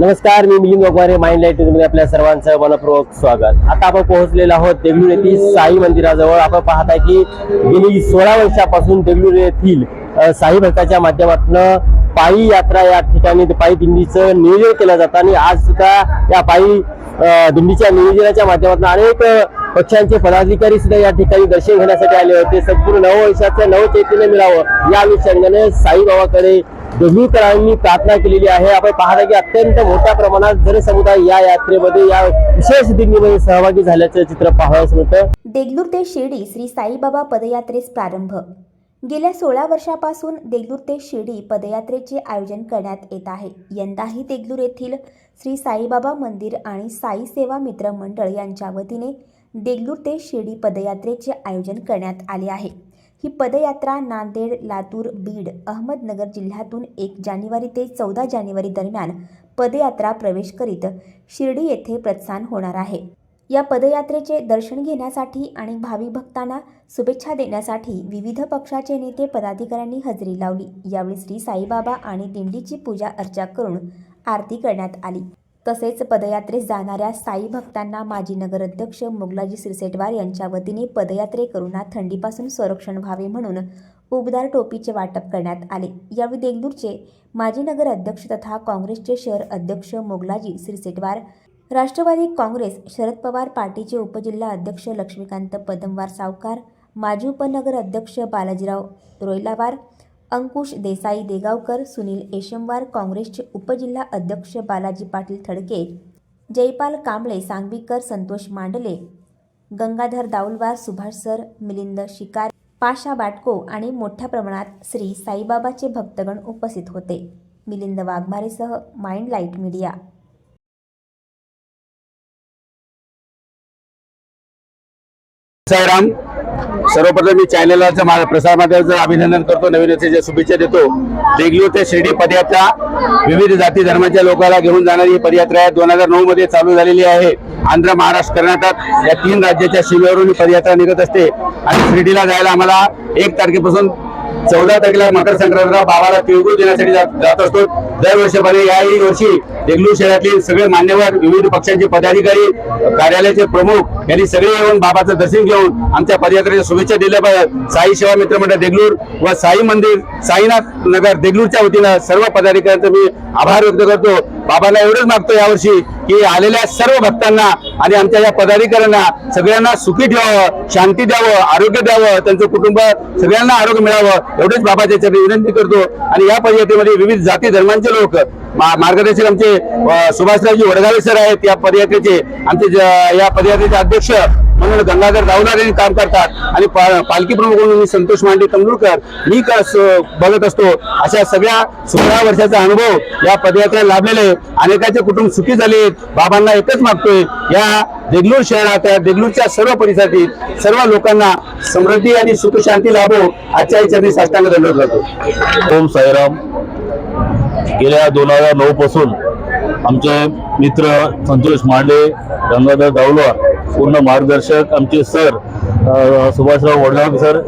नमस्कार मी मिलिंद वाघमारे माइंड लाइटमध्ये आपल्या सर्वांचं मनपूर्वक स्वागत. आता आपण पोहोचलेलो आहोत देगलूर येथील साई मंदिराजवळ. आपण पाहत आहे की गेली सोळा वर्षापासून देगलूर येथील साई भक्ताच्या माध्यमातून पायी यात्रा या ठिकाणी पायी दिंडीचं नियोजन केलं जातं आणि आज सुद्धा या पायी दिंडीच्या नियोजनाच्या माध्यमातून अनेक पक्षांचे पदाधिकारी सुद्धा या ठिकाणी दर्शन घेण्यासाठी आले होते. संपूर्ण नववर्षाचं नवचैतन्य मिळावं या अनुषंगाने साईबाबाकडे देगलूरकरांनी प्रार्थना केलेली आहे. आपण पाहता की अत्यंत मोठ्या प्रमाणात जनसमुदाय या यात्रेमध्ये या विशेष दिंडीमध्ये सहभागी झाल्याचं चित्र पाहावयास मिळतं. देगलूर ते शिर्डी श्री साईबाबा पदयात्रेस प्रारंभ. गेल्या सोळा वर्षापासून देगलूर ते शिर्डी पदयात्रेचे आयोजन करण्यात येत आहे. यंदाही देगलूर येथील श्री साईबाबा मंदिर आणि साई सेवा मित्र मंडळ यांच्या वतीने देगलूर ते शिर्डी पदयात्रेचे आयोजन करण्यात आले आहे. ही पदयात्रा नांदेड लातूर बीड अहमदनगर जिल्ह्यातून एक जानेवारी ते चौदा जानेवारी दरम्यान पदयात्रा प्रवेश करीत शिर्डी येथे प्रस्थान होणार आहे. या पदयात्रेचे दर्शन घेण्यासाठी आणि भावी भक्तांना शुभेच्छा देण्यासाठी विविध पक्षाचे नेते पदाधिकाऱ्यांनी हजेरी लावली. यावेळी श्री साईबाबा आणि दिंडीची पूजा अर्चा करून आरती करण्यात आली. तसेच पदयात्रेस जाणाऱ्या साई भक्तांना माजी नगराध्यक्ष मोगलाजी सिरसेटवार यांच्या वतीने पदयात्रेकरूंना थंडीपासून संरक्षण व्हावे म्हणून उबदार टोपीचे वाटप करण्यात आले. यावेळी देगलूरचे माजी नगर अध्यक्ष तथा काँग्रेसचे शहर अध्यक्ष मोगलाजी सिरसेटवार राष्ट्रवादी काँग्रेस शरद पवार पार्टीचे उपजिल्हा अध्यक्ष लक्ष्मीकांत पदमवार सावकार माजी उपनगर अध्यक्ष बालाजीराव रोयलावार अंकुश देसाई देगावकर सुनील एशमवार काँग्रेसचे उपजिल्हा अध्यक्ष बालाजी पाटील थडके जयपाल कांबळे सांगवीकर संतोष मांडले गंगाधर दाऊलवार सुभाष सर मिलिंद शिकार पाशा बाटको आणि मोठ्या प्रमाणात श्री साईबाबाचे भक्तगण उपस्थित होते. मिलिंद वाघमारेसह माइंड लाइट मीडिया. साईराम सर्वप्रथम मी चॅनलचं माझ्या प्रसार माध्यमाचं अभिनंदन करतो. नवीन वर्षाच्या शुभेच्छा देतो. देगलूर ते शिर्डी पदयात्रा विविध जाती धर्माच्या लोकांना घेऊन जाणारी ही पदयात्रा आहे. दोन हजार नऊ मध्ये चालू झालेली आहे. आंध्र महाराष्ट्र कर्नाटक या तीन राज्याच्या सीमेवरून ही पदयात्रा निघत असते. आणि शिर्डीला जायला आम्हाला एक तारखेपासून चौदा तारखेला मकर संक्रांतीला बाबाला तिळगुळ देण्यासाठी जात जात असतो. दरवर्षीप्रमाणे याही वर्षी देगलूर शहरातील सगळे मान्यवर विविध पक्षांचे पदाधिकारी कार्यालयाचे प्रमुख यांनी सगळे येऊन बाबाचं दर्शन घेऊन आमच्या पदयात्रेच्या शुभेच्छा दिल्या पाहिजे साई सेवा मित्र मंडळ देगलूर व साई मंदिर साईनाथ नगर देगलूरच्या वतीनं सर्व पदाधिकाऱ्यांचा मी आभार व्यक्त करतो. बाबाला एवढंच मागतो यावर्षी की आलेल्या सर्व भक्तांना आणि आमच्या या पदाधिकाऱ्यांना सगळ्यांना सुखी ठेवावं शांती द्यावं आरोग्य द्यावं त्यांचं कुटुंब सगळ्यांना आरोग्य मिळावं एवढेच बाबाच्या विनंती करतो. आणि या पदयात्रेमध्ये विविध जाती धर्मांचे लोक. मार्गदर्शक आमचे सुभाषरावजी वडगावे सर आहेत या पदयात्रेचे. आमचे या पदयात्रेचे अध्यक्ष म्हणून गंगाधर दावणार काम करतात. आणि पालखी प्रमुख म्हणून मी संतोष मांडे तंदुरकर मी बघत असतो. अशा सगळ्या सोळा वर्षाचा अनुभव या पदयात्रेला लाभलेले अनेकांचे कुटुंब सुखी झाले बाबांना एकच मागतोय. या देगलूर शहरात या देगलूरच्या सर्व परिसरातील सर्व लोकांना समृद्धी आणि सुख शांती लाभो आजच्या चरणी साष्टांग दंडवत करतो ओम साईराम. गेल्या दोन हजार नऊ पासून आमचे मित्र संतोष मांडे गंगाधर दावलवार पूर्ण मार्गदर्शक आमचे सर सुभाषराव वडगाव सर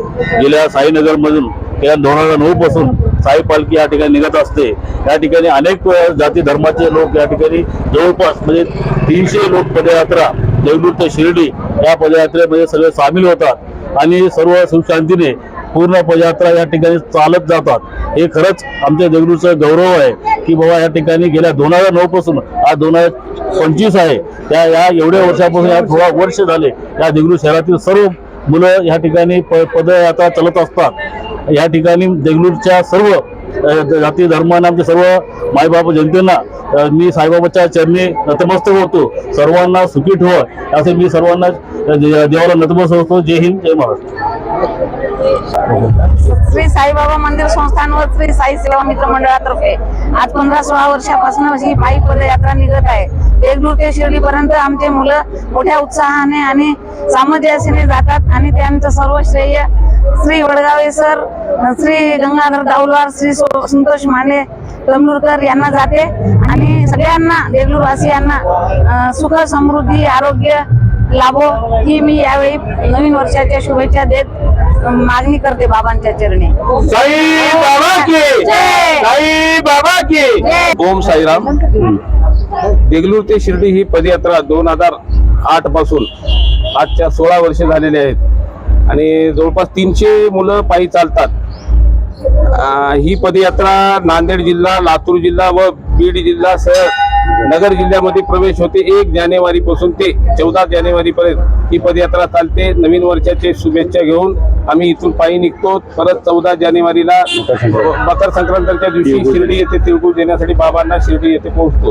गेल्या साईनगरमधून गेल्या दोन हजार नऊ पासून साई पालखी या ठिकाणी निघत असते. या ठिकाणी अनेक जाती धर्माचे लोक या ठिकाणी जवळपास म्हणजे तीनशे लोक पदयात्रा देवदूर ते शिर्डी या पदयात्रेमध्ये सगळे सामील होतात. आणि सर्व सुशांतीने पूर्ण पदयात्रा या ठिकाणी चालत जातात. हे खरंच आमच्या देगलूरचं गौरव आहे की बाबा या ठिकाणी गेल्या दोन हजार नऊ पासून आज दोन हजार पंचवीस आहे. त्या या एवढ्या वर्षापासून या सोळा वर्ष झाले या देगलूर शहरातील सर्व मुलं या ठिकाणी प पदयात्रा चालत असतात. या ठिकाणी देगलूरच्या सर्व जाती धर्मांना आमच्या सर्व मायबाप जनतेना मी साईबाबाच्या चरणी नतमस्तक होतो. सर्वांना सुखी ठेव. असे मी सर्वांना देवाला नतमस्तक होतो. जय हिंद जय महाराष्ट्र. श्री साईबाबा मंदिर संस्थान व श्री साई सेवा मित्र मंडळातर्फे आज पंधरा सोळा वर्षापासून ही पायी पदयात्रा निघत आहे. देगलूर ते शिर्डी पर्यंत आमचे मुलं मोठ्या उत्साहाने आणि सामंजस्याने जातात आणि त्यांचं सर्व श्रेय श्री वडगावे सर श्री गंगाधर दाऊलवार श्री संतोष माने कमलूरकर यांना जाते. आणि सगळ्यांना देगलूरवासियांना सुख समृद्धी आरोग्य लाभो ही मी यावेळी नवीन वर्षाच्या शुभेच्छा देत मागणी करते बाबांच्या चरणी. साई बाबा की. साई बाबा की. ओम साईराम. देगलूर ते शिर्डी ही पदयात्रा दोन हजार आठपासून आजच्या सोळा वर्ष झालेले आहेत. आणि जवळपास तीनशे मुलं पायी चालतात. ही पदयात्रा नांदेड जिल्हा लातूर जिल्हा व बीड जिल्हा सह नगर जिल्ह्यामध्ये प्रवेश होते. एक जानेवारी पासून ते चौदा जानेवारी पर्यंत ही पदयात्रा चालते. नवीन वर्षाचे शुभेच्छा घेऊन आम्ही इथून पायी निघतो. परत चौदा जानेवारीला मकर संक्रांतीच्या दिवशी शिर्डी येथे तिळगुळ देण्यासाठी बाबांना शिर्डी येथे पोहोचतो.